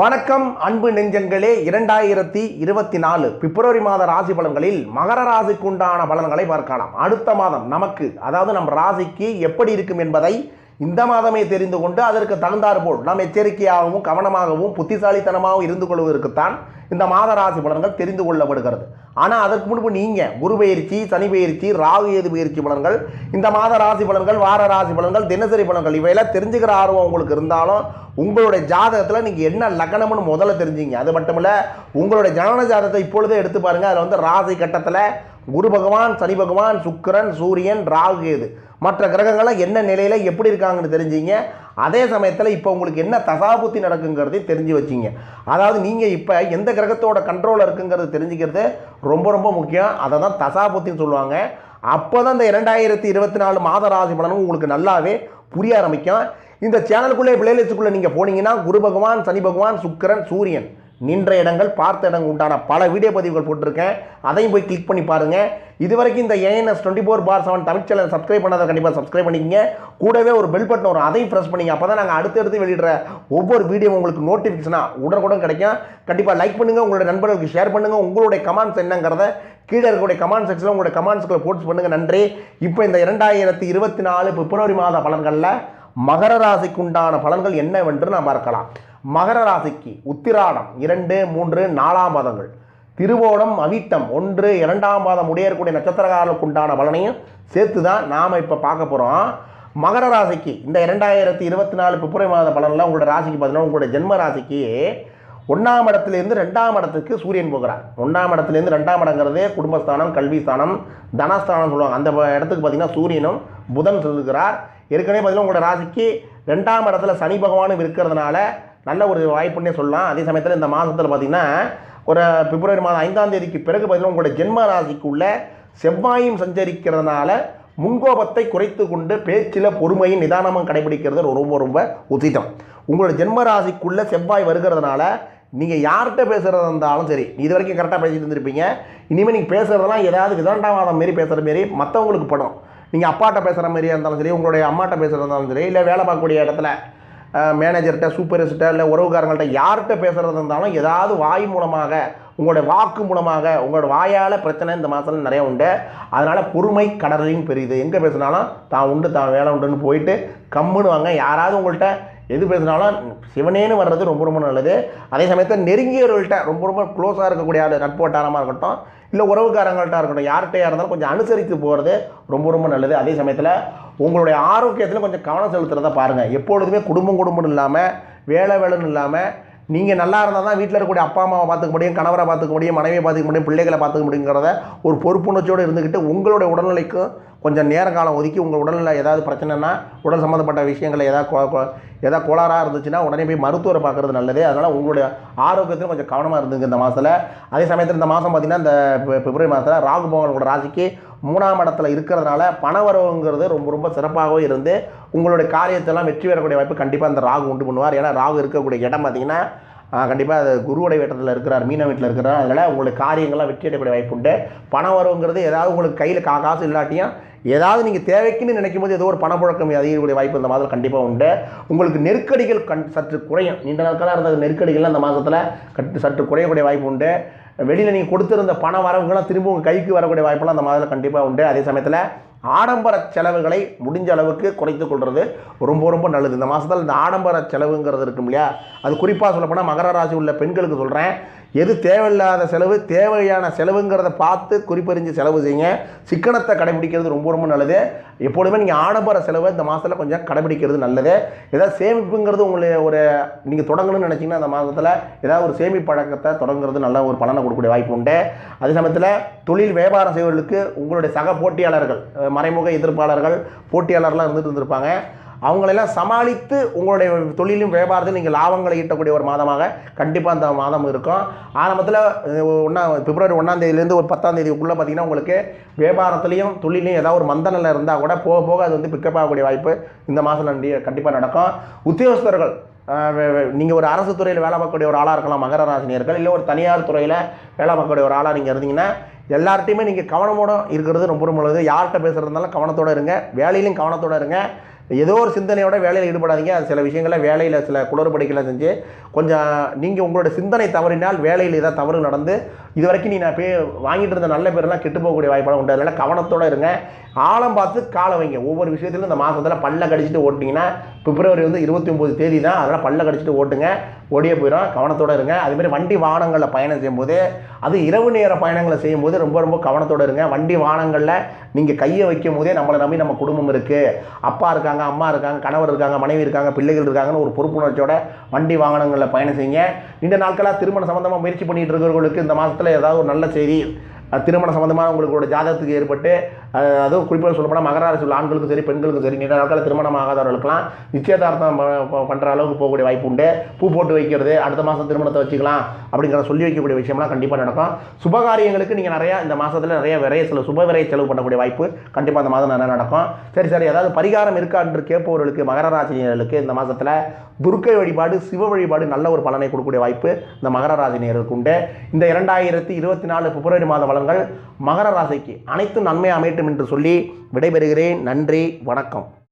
வணக்கம் அன்பு நெஞ்சங்களே. இரண்டாயிரத்தி இருபத்தி நாலு பிப்ரவரி மாத ராசி பலன்களில் மகர ராசிக்கு உண்டான பலன்களை பார்க்கலாம். அடுத்த மாதம் நமக்கு அதாவது நம் ராசிக்கு எப்படி இருக்கும் என்பதை இந்த மாதமே தெரிந்து கொண்டு அதற்கு தகுந்தாற்போல் நாம் எச்சரிக்கையாகவும் கவனமாகவும் புத்திசாலித்தனமாகவும் இருந்து கொள்வதற்குத்தான் இந்த மாத ராசி பலன்கள் தெரிந்து கொள்ளப்படுகிறது. ஆனால் அதற்கு முன்பு நீங்கள் குரு பயிற்சி சனி பயிற்சி ராகு ஏது பயிற்சி பலன்கள் இந்த மாத ராசி பலன்கள் வார ராசி பலன்கள் தினசரி பலன்கள் இவையெல்லாம் தெரிஞ்சுக்கிற ஆர்வம் உங்களுக்கு இருந்தாலும் உங்களுடைய ஜாதகத்தில் நீங்கள் என்ன லக்னம்னு முதல்ல தெரிஞ்சீங்க. அது மட்டும் இல்லை உங்களுடைய ஜனன ஜாதகத்தை இப்பொழுதே எடுத்து பாருங்கள் அதில் வந்து ராசி கட்டத்தில் குரு பகவான் சனி பகவான் சுக்கரன் சூரியன் ராகு கேது. மற்ற கிரகங்கள்லாம் என்ன நிலையில் எப்படி இருக்காங்கன்னு தெரிஞ்சிங்க. அதே சமயத்தில் இப்போ உங்களுக்கு என்ன தசாபுத்தி நடக்குங்கிறதை தெரிஞ்சு வச்சிங்க. அதாவது நீங்கள் இப்போ எந்த கிரகத்தோட கண்ட்ரோலில் இருக்குங்கிறது தெரிஞ்சுக்கிறது ரொம்ப ரொம்ப முக்கியம். அதை தான் தசாபுத்தின்னு சொல்லுவாங்க. அப்போ தான் இந்த இரண்டாயிரத்தி இருபத்தி நாலு மாத ராசி பலனும் உங்களுக்கு நல்லாவே புரிய ஆரம்பிக்கும். இந்த சேனலுக்குள்ளே பிளேலிஸ்டுக்குள்ளே நீங்கள் போனீங்கன்னா குரு பகவான் சனி பகவான் சுக்கிரன் சூரியன். நின்ற இடங்கள் பார்த்த இடங்கள் உண்டான பல வீடியோ பதிவுகள் போட்டிருக்கேன். அதையும் போய் கிளிக் பண்ணி பாருங்கள் இதுவரைக்கும் இந்த ANS twenty four by seven Tamil channel subscribe பண்ணாத கண்டிப்பாக சப்ஸ்கிரைப் பண்ணிக்கங்க. கூடவே ஒரு பெல் பட்டன் வரும். அதையும் ப்ரெஸ் பண்ணிங்க. அப்போ தான் நாங்கள் அடுத்தடுத்து வெளியிடுற ஒவ்வொரு வீடியோ உங்களுக்கு நோட்டிஃபிகேஷனாக உடனுக்குடன் கிடைக்கும். கண்டிப்பாக லைக் பண்ணுங்கள் உங்களுடைய நண்பர்களுக்கு ஷேர் பண்ணுங்கள் உங்களுடைய கமெண்ட்ஸ் என்னங்கிறத கீழே இருக்கக்கூடிய கமெண்ட் செக்ஷனில் உங்களுடைய கமெண்ட்ஸ்களை போட்டு பண்ணுங்கள் நன்றி. இப்போ இந்த இரண்டாயிரத்தி இருபத்தி நாலு பிப்ரவரி மாத பலன்களில் மகர ராசிக்கு உண்டான பலன்கள் என்னவென்று நாம் பார்க்கலாம். மகர ராசிக்கு உத்திராடம் இரண்டு மூன்று நாலாம் பாதங்கள். திருவோணம் அவிட்டம் ஒன்று இரண்டாம் பாதம் உடையக்கூடிய நட்சத்திரக்காரர்களுக்கு உண்டான பலனையும் சேர்த்து தான் நாம் இப்போ பார்க்க போகிறோம் மகர ராசிக்கு இந்த இரண்டாயிரத்தி இருபத்தி நாலு பிப்ரவரி மாத பலனில் உங்களோட ராசிக்கு பார்த்தீங்கன்னா உங்களோட ஜென்ம ராசிக்கு ஒன்றாம் இடத்துலேருந்து ரெண்டாம் இடத்துக்கு சூரியன் போகிறார். ஒன்றாம் இடத்துலேருந்து ரெண்டாம் இடங்கிறதே குடும்பஸ்தானம் கல்வி ஸ்தானம் தனஸ்தானம் சொல்லுவாங்க. அந்த இடத்துக்கு பார்த்தீங்கன்னா சூரியனும் புதன் இருக்கிறார் ஏற்கனவே பார்த்தீங்கன்னா உங்களோட ராசிக்கு ரெண்டாம் இடத்துல சனி பகவானும் இருக்கிறதுனால நல்ல ஒரு வாய்ப்புன்னே சொல்லலாம். அதே சமயத்தில் இந்த மாதத்தில் பார்த்திங்கன்னா ஒரு பிப்ரவரி மாதம் ஐந்தாம் தேதிக்கு பிறகு பார்த்தீங்கன்னா உங்களோட ஜென்ம ராசிக்குள்ள செவ்வாயும் சஞ்சரிக்கிறதுனால முன்கோபத்தை குறைத்து கொண்டு பேச்சில் பொறுமையும் நிதானமும் கடைபிடிக்கிறது ரொம்ப ரொம்ப உசிதம். உங்களோட ஜென்ம ராசிக்குள்ளே செவ்வாய் வருகிறதுனால நீங்கள் யார்கிட்ட பேசுகிறதா இருந்தாலும் சரி இது வரைக்கும் கரெக்டாக பேசிட்டு இருந்திருப்பீங்க. இனிமேல் நீங்கள் பேசுகிறதெல்லாம் ஏதாவது விதண்டாவாதம் மாரி பேசுகிற மாரி மற்றவங்களுக்கு படம். நீங்கள் அப்பாட்ட பேசுகிற மாதிரியா இருந்தாலும் சரி உங்களுடைய அம்மாட்ட பேசுகிறதா இருந்தாலும் சரி இல்லை வேலை பார்க்கக்கூடிய இடத்துல மேனேஜர்கிட்ட சூப்பர்வைசர்கிட்ட இல்லை உறவுக்காரங்கள்ட்ட யார்கிட்ட பேசுகிறது இருந்தாலும் ஏதாவது வாய் மூலமாக உங்களுடைய வாக்கு மூலமாக உங்களோட வாயால் பிரச்சனை இந்த மாதம் நிறைய உண்டு. அதனால் பொறுமை கடலையும் பெரியுது. எங்கே பேசினாலும் தான் உண்டு தான் வேலை உண்டுன்னு போயிட்டு கம்முன்னு வாங்க. யாராவது உங்கள்கிட்ட எது பேசினாலும் சிவனேன்னு வர்றது ரொம்ப ரொம்ப நல்லது. அதே சமயத்தில் நெருங்கியவர்கள்ட்ட ரொம்ப ரொம்ப க்ளோஸாக இருக்கக்கூடிய ஆள் நட்பு வட்டாரமாக இருக்கட்டும் இல்லை உறவுக்காரங்கள்ட்ட இருக்கட்டும் யார்கிட்டயா இருந்தாலும் கொஞ்சம் அனுசரித்து போகிறது ரொம்ப ரொம்ப நல்லது. அதே சமயத்தில் உங்களுடைய ஆரோக்கியத்தில் கொஞ்சம் கவனம் செலுத்துறத பாருங்கள் எப்பொழுதுமே குடும்பம் குடும்பம் இல்லாமல் வேலை வேலைன்னு இல்லாமல் நீங்கள் நல்லா இருந்தால் தான் வீட்டில் இருக்கக்கூடிய அப்பா அம்மாவை பார்த்துக்க முடியும் கணவரை பார்த்துக்க முடியும் மனைவியை பார்த்துக்க முடியும் பிள்ளைகளை பார்த்துக்க முடியுங்கிறத ஒரு பொறுப்புணர்ச்சியோடு இருந்துக்கிட்டு உங்களுடைய உடல்நிலைக்கும் கொஞ்சம் நேர காலம் ஒதுக்கி உங்கள் உடலில் ஏதாவது பிரச்சனைனா உடல் சம்மந்தப்பட்ட விஷயங்களை ஏதாவது கோ- ஏதாவது கோளாறாக இருந்துச்சுன்னா உடனே போய் மருத்துவரை பார்க்குறது நல்லது. அதனால் உங்களுடைய ஆரோக்கியத்தில் கொஞ்சம் கவனமாக இருந்துங்க இந்த மாதத்தில் அதே சமயத்தில் இந்த மாதம் பார்த்திங்கன்னா இந்த பிப்ரவரி மாதத்தில் ராகு பகவானோட ராசிக்கு மூணாம் இடத்துல இருக்கிறதுனால பணவரவுங்கிறது ரொம்ப ரொம்ப சிறப்பாகவே இருந்து உங்களுடைய காரியத்தெல்லாம் வெற்றி பெறக்கூடிய வாய்ப்பு கண்டிப்பாக அந்த ராகு உண்டு பண்ணுவார். ஏன்னா ராகு இருக்கக்கூடிய இடம் பார்த்தீங்கன்னா கண்டிப்பாக அது குருவடை வீட்டத்தில் இருக்கிறார் மீன வீட்டில் இருக்கிறார். அதனால் உங்களுக்கு காரியங்கள்லாம் வெற்றி அடையக்கூடிய வாய்ப்பு உண்டு. பணம் வரவுங்கிறது ஏதாவது உங்களுக்கு கையில் கா காசு இல்லாட்டியும் ஏதாவது நீங்கள் தேவைக்குன்னு நினைக்கும் போது ஏதோ ஒரு பணப்புழக்கம் அதிகக்கூடிய வாய்ப்பு இந்த மாதத்தில் கண்டிப்பாக உண்டு. உங்களுக்கு நெருக்கடிகள் கண் சற்று குறையும். நீண்ட நாட்களாக இருந்த நெருக்கடிகள்லாம் இந்த மாதத்தில் கட்டு சற்று குறையக்கூடிய வாய்ப்பு உண்டு. வெளியில் நீங்கள் கொடுத்துருந்த பண வரவுகள்லாம் திரும்ப உங்கள் கைக்கு வரக்கூடிய வாய்ப்பெல்லாம் அந்த மாதத்தில் கண்டிப்பாக உண்டு. அதே சமயத்தில் ஆடம்பர செலவுகளை முடிஞ்ச அளவுக்கு குறைத்து கொள்வது ரொம்ப ரொம்ப நல்லது. இந்த மாதத்தில் இந்த ஆடம்பர செலவுங்கிறது இருக்கும் இல்லையா? அது குறிப்பாக சொல்லப்போனால் மகர ராசி உள்ள பெண்களுக்கு சொல்கிறேன் எது தேவையில்லாத செலவு தேவையான செலவுங்கிறத பார்த்து குறிப்பறிஞ்சு செலவு செய்யுங்க. சிக்கனத்தை கடைபிடிக்கிறது ரொம்ப ரொம்ப நல்லது. எப்பொழுதுமே நீங்கள் ஆடம்பர செலவை இந்த மாதத்தில் கொஞ்சம் கடைபிடிக்கிறது நல்லது. ஏதாவது சேமிப்புங்கிறது உங்களை ஒரு நீங்கள் தொடங்கணும்னு நினச்சிங்கன்னா அந்த மாதத்தில் ஏதாவது ஒரு சேமிப்பு பழக்கத்தை தொடங்குறது நல்ல ஒரு பலனை கொடுக்கக்கூடிய வாய்ப்பு உண்டு. அதே சமயத்தில் தொழில் வியாபாரம் செய்வர்களுக்கு உங்களுடைய சக போட்டியாளர்கள் மறைமுக எதிர்ப்பாளர்கள் போட்டியாளர்லாம் இருந்துட்டு இருந்திருப்பாங்க. அவங்களெல்லாம் சமாளித்து உங்களுடைய தொழிலும் வியாபாரத்தையும் நீங்கள் லாபங்களை ஈட்டக்கூடிய ஒரு மாதமாக கண்டிப்பாக அந்த மாதம் இருக்கும். ஆரம்பத்தில் ஒன்றா பிப்ரவரி ஒன்றாம் தேதியிலேருந்து ஒரு பத்தாம் தேதிக்குள்ளே பார்த்தீங்கன்னா உங்களுக்கு வியாபாரத்துலேயும் தொழிலையும் ஏதாவது ஒரு மந்த நிலை இருந்தால் கூட போக போக அது வந்து பிக்கப் ஆகக்கூடிய வாய்ப்பு இந்த மாதம் நன்றி கண்டிப்பாக நடக்கும். உத்தியோகஸ்தர்கள் நீங்கள் ஒரு அரசு துறையில் வேலை பார்க்கக்கூடிய ஒரு ஆளாக இருக்கலாம் மகர ராசினியர்கள் இல்லை ஒரு தனியார் துறையில் வேலை பார்க்கக்கூடிய ஒரு ஆளாக நீங்கள் இருந்தீங்கன்னா எல்லார்ட்டையுமே நீங்கள் கவனமோடு இருக்கிறது ரொம்ப ரொம்ப நல்லது யார்கிட்ட பேசுகிறதுனாலும் கவனத்தோடு இருங்க. வேலையிலும் கவனத்தோடு இருங்க. ஏதோ ஒரு சிந்தனையோட வேலையில் ஈடுபடாதீங்க. அது சில விஷயங்களில் வேலையில் சில குளறுபடிகளை செஞ்சு கொஞ்சம் நீங்கள் உங்களோட சிந்தனை தவறினால் வேலையில் ஏதாவது தவறு நடந்து இது வரைக்கும் நீ நான் பே வாங்கிட்டு இருந்த நல்ல பேரெல்லாம் கெட்டு போகக்கூடிய வாய்ப்பெல்லாம் உண்டு. அதனால் கவனத்தோடு இருங்க. ஆழம் பார்த்து காலை வைங்க. ஒவ்வொரு விஷயத்திலும் இந்த மாதத்தில் பல்ல கடிச்சிட்டு ஓட்டிங்கன்னா பிப்ரவரி வந்து இருபத்தி ஒம்பது தேதி தான். அதனால் பல்ல கடிச்சிட்டு ஓட்டுங்க. ஓடியே போயிடும் கவனத்தோடு இருங்க. அதுமாரி வண்டி வாகனங்களில் பயணம் செய்யும்போது அது இரவு நேர பயணங்களை செய்யும்போது ரொம்ப ரொம்ப கவனத்தோடு இருங்க. வண்டி வாகனங்களில் நீங்கள் கையை வைக்கும் போதே நம்மளை நம்பி நம்ம குடும்பம் இருக்குது அப்பா இருக்காங்க அம்மா இருக்காங்க கணவர் இருக்காங்க மனைவி இருக்காங்க பிள்ளைகள் இருக்காங்கன்னு ஒரு பொறுப்புணர்ச்சியோட வண்டி வாகனங்களில் பயணம் செய்யுங்க. இந்த நாட்களாக திருமண சம்மந்தமாக முயற்சி பண்ணிகிட்டு இருக்கிறவங்களுக்கு இந்த மாதத்தில் ஏதாவது ஒரு நல்ல செய்தி திருமண சம்மந்தமாக உங்களோட ஜாதகத்துக்கு ஏற்பட்டு அதுவும் குறிப்பாக சொல்லப்போனால் மகர உள்ள ஆண்களுக்கும் சரி பெண்களுக்கும் சரி நீண்ட நாட்களில் திருமணம் ஆகாதவர்களுக்கெல்லாம் நிச்சயதார்த்தம் பண்ணுற அளவுக்கு போகக்கூடிய வாய்ப்பு உண்டு. பூ போட்டு வைக்கிறது அடுத்த மாதம் திருமணத்தை வச்சுக்கலாம் அப்படிங்கிற சொல்லி வைக்கக்கூடிய விஷயம்லாம் கண்டிப்பாக நடக்கும். சுபகாரியங்களுக்கு நீங்கள் நிறையா இந்த மாதத்தில் நிறைய விரைய செலவு சுப விரைய செலவு பண்ணக்கூடிய வாய்ப்பு கண்டிப்பாக அந்த மாதம் நிறைய நடக்கும். சரி சரி ஏதாவது பரிகாரம் இருக்கா என்று கேட்பவர்களுக்கு மகர ராசினியர்களுக்கு இந்த மாதத்தில் துர்க்கை வழிபாடு சிவ வழிபாடு நல்ல ஒரு பலனை கொடுக்கக்கூடிய வாய்ப்பு இந்த மகர ராசினியர்களுக்கு உண்டு. இந்த இரண்டாயிரத்தி இருபத்தி நாலு பிப்ரவரி மாதம் மாத பலன்கள் மகர ராசிக்கு அனைத்தும் நன்மை அமையட்டும் என்று சொல்லி விடைபெறுகிறேன். நன்றி வணக்கம்.